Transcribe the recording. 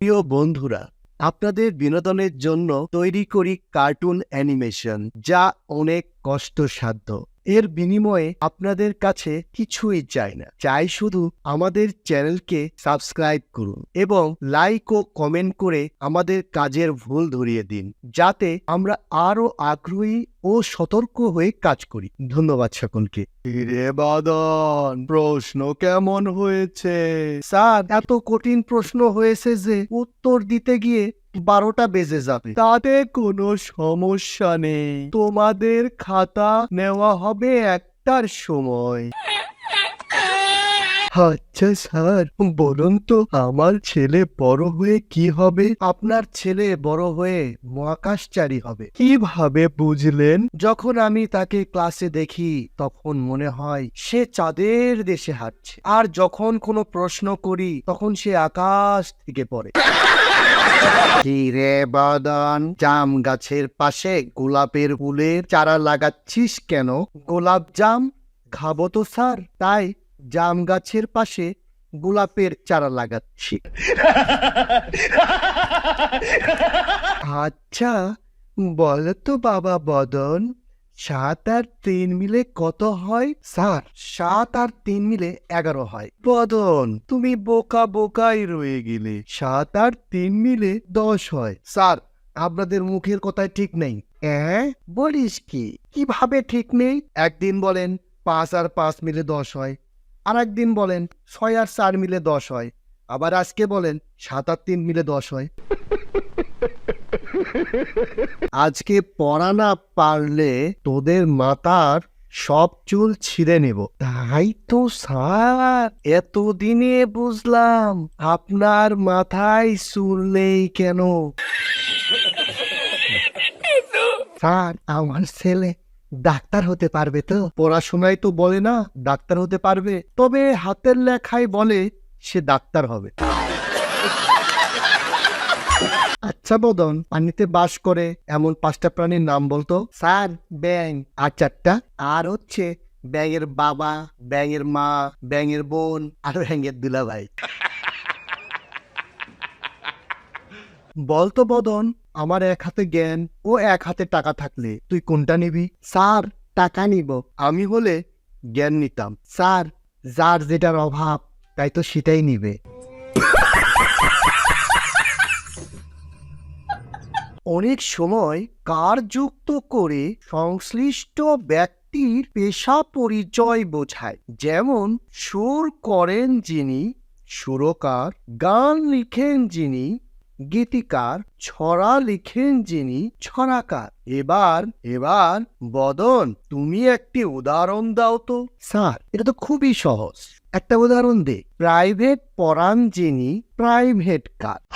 প্রিয় বন্ধুরা আপনাদের বিনোদনের জন্য তৈরি করি কার্টুন অ্যানিমেশন যা অনেক কষ্টসাধ্য। এর বিনিময়ে আপনাদের কাছে কিছুই চাই না। চাই শুধু আমাদের চ্যানেলকে সাবস্ক্রাইব করুন এবং লাইক ও কমেন্ট করে আমাদের কাজের ভুল ধরিয়ে দিন যাতে আমরা আরও আগ্রহী ও সতর্ক হয়ে কাজ করি। ধন্যবাদ সকলকে। রে বাদন প্রশ্ন কেমন হয়েছে? স্যার এত কঠিন প্রশ্ন হয়েছে যে উত্তর দিতে গিয়ে বারোটা বেজে যাবে। তাতে কোনো সমস্যা নেই। তোমাদের খাতা নেওয়া হবে একটার সময়। আচ্ছা স্যার, বলুন তো আমার ছেলে বড় হয়ে কি হবে? আপনার ছেলে বড় হয়ে মহাকাশচারী হবে। কীভাবে বুঝলেন? যখন আমি তাকে ক্লাসে দেখি, তখন মনে হয় সে চাঁদের দেশে হাঁটছে। আর যখন কোনো প্রশ্ন করি, তখন সে আকাশ থেকে পড়ে। কি রে বাদান, জাম গাছের পাশে গোলাপের ফুলের চারা লাগাচ্ছিস কেন? গোলাপ জাম? খাব তো স্যার, তাই জাম গাছের পাশে গোলাপের চারা লাগাচ্ছি। আচ্ছা বলো তো বাবা বদন। সাত আর তিন মিলে কত হয়? স্যার সাত আর তিন মিলে এগারো হয়। বদন, তুমি বোকা বোকাই রয়ে গেলে। সাত আর তিন মিলে দশ হয়। স্যার, আপনাদের মুখের কথায় ঠিক নেই। হ্যাঁ বলিস কি? কীভাবে ঠিক নেই? একদিন বলেন, পাঁচ আর পাঁচ মিলে দশ হয়। আর একদিন বলেন, ছয় আর চার মিলে দশ হয়। আবার আজকে বলেন, সাত আর তিন মিলে দশ হয়। আজকে পড়া না পারলে তোদের মাথার সব চুল ছিঁড়ে নেব। তাই তো স্যার, এতদিনে বুঝলাম আপনার মাথায় চুল নেই কেন? স্যার, আমার ছেলে ডাক্তার হতে পারবে তো? পড়াশোনায় তো বলে না, ডাক্তার হতে পারবে। তবে হাতের লেখায় বলে সে ডাক্তার হবে। বদন পানিতে বাস করে। এমন পাঁচটা প্রাণীর নাম বলতো? স্যার ব্যাং আর চারটা আর হচ্ছে ব্যাঙের বাবা, ব্যাঙের মা, ব্যাঙের বোন আর ব্যাঙের দুলাভাই। বলতো বদন, আমার এক হাতে জ্ঞান ও এক হাতে টাকা থাকলে তুই কোনটা নিবি? স্যার টাকা নিব। আমি হলে জ্ঞান নিতাম। স্যার যার যেটার অভাব, তাই তো সেটাই নিবে। অনেক সময় কার যুক্ত করে সংশ্লিষ্ট ব্যক্তির পেশা পরিচয় বোঝায়। যেমন, সুর করেন যিনি, সুরকার, গান লিখেন যিনি, গীতিকার, ছড়া লিখেন যিনি, ছড়াকার। এবার এবার, বদন, তুমি একটি উদাহরণ দাও তো। স্যার, এটা তো খুবই সহজ। একটা উদাহরণ দে। প্রাইভেট পড়ান যিনি, প্রাইভেট কার।